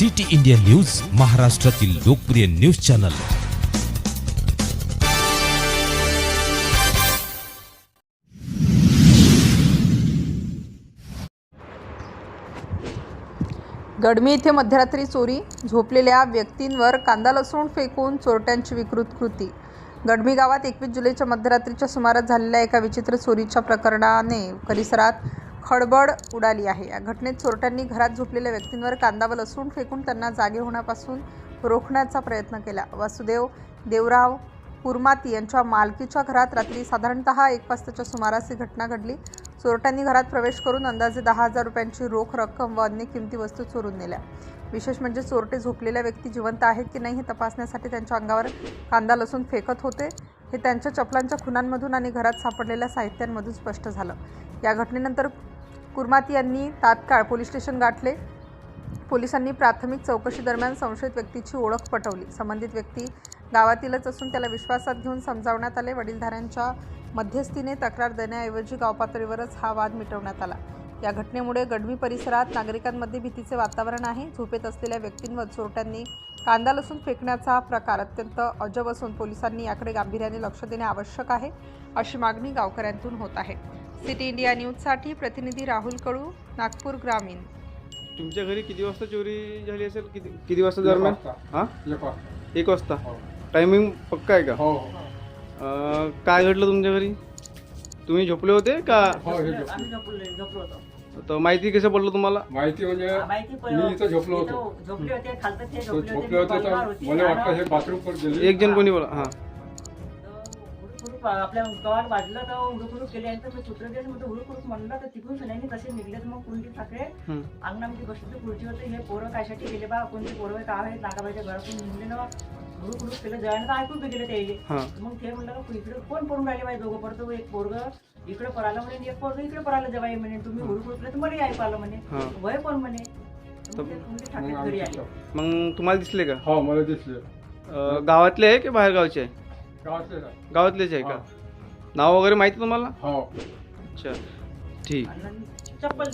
City India news महाराष्ट्रातील लोकप्रिय news channel. गडमी येथे मध्यरात्री चोरी झोपलेल्या व्यक्तींवर कांदा लसूण फेकून चोरट्यांची विकृत कृती. गडमी गावात एकवीस जुलैच्या मध्यरात्रीच्या सुमारास झालेल्या एका विचित्र चोरीच्या प्रकरणाने परिसरात खळबळ उडाली आहे. या घटनेत चोरट्यांनी घरात झोपलेल्या व्यक्तींवर कांदा व लसूण फेकून त्यांना जागे होण्यापासून रोखण्याचा प्रयत्न केला. वासुदेव देवराव कुरमाती यांच्या मालकीच्या घरात रात्री साधारणतः एक वाजताच्या सुमारास ही घटना घडली. चोरट्यांनी घरात प्रवेश करून अंदाजे दहा हजार रुपयांची रोख रक्कम व अन्य किमती वस्तू चोरून नेल्या. विशेष म्हणजे चोरटे झोपलेल्या व्यक्ती जिवंत आहेत की नाही हे तपासण्यासाठी त्यांच्या अंगावर कांदा लसूण फेकत होते हे त्यांच्या चपलांच्या खुणांमधून आणि घरात सापडलेल्या साहित्यांमधून स्पष्ट झालं. या घटनेनंतर कुरमाती यांनी तात्काळ पोलीस स्टेशन गाठले. पोलिसांनी प्राथमिक चौकशी दरम्यान संशयित व्यक्तीची ओळख पटवली. संबंधित व्यक्ती गावातीलच असून त्याला विश्वासात घेऊन समजावण्यात आले. वडीलधाऱ्यांच्या मध्यस्थीने तक्रार देण्याऐवजी गावपातळीवरच हा वाद मिटवण्यात आला. या घटनेमुळे गडमी परिसरात नागरिकांमध्ये भीतीचे वातावरण आहे. झोपेत असलेल्या व्यक्तींवर चोरट्यांनी कांदा लसूण फेकण्याचा प्रकार अत्यंत अजब असून पोलिसांनी याकडे गांभीर्याने लक्ष देणे आवश्यक आहे अशी मागणी गावकऱ्यांतून होत आहे. सिटी इंडिया न्यूजसाठी प्रतिनिधी राहुल कडू नागपूर ग्रामीण. तुमच्या घरी किती वाजता चोरी झाली असेल? किती किती वाजता दरम्यान? हा? एक वाजता. वाजता? हो. टायमिंग पक्का आहे का? हो. अं, काय घडलं तुमच्या घरी? तुम्ही झोपले होते का? हो हे झोपलो. आम्ही झोपलो झोपलो होतो. तर माहिती कसं पडलं तुम्हाला? माहिती म्हणजे माहिती पण मी इथं झोपलो होतो. झोपले होते खालतं ते तो झोपले झोपले होते तर मला वाटतं हे बाथरूम गेले. एक जण कोणी बोला हा. आपल्या गावात वाजलं तर हुडूक हुडूक केले आणि मी चित्र गेलं म्हणतो हुडूक हुडूक म्हणलं तर तिकडून सगळ्यांनी तसे निघले तर मग कुंडी ठाकरे हं. अंगणामध्ये बसले खुर्ची होते हे पोरं कायसाठी गेले बा कोणते पोरं काय आहेत नागाबाईच्या घरातून निघले ना हुडूक हुडूक केलं तर ऐकून गेले ते. मग ते म्हणलं का इकडे कोण पडून राहिले बाई दोघं पडतो एक पोरग इकडे पडायला म्हणे एक पोरग इकडे पडायला जवाई म्हणे. तुम्ही हुडूक हुडकले तर मला ऐकू आलं म्हणे. हा. वय कोण म्हणे? मग तुम्हाला दिसले का? हो मला दिसले. गावातले आहे की बाहेर गावचे आहे गावातलेच आहे का. नाव वगैरे माहिती तुम्हाला? हो. अच्छा. ठीक. चप्पल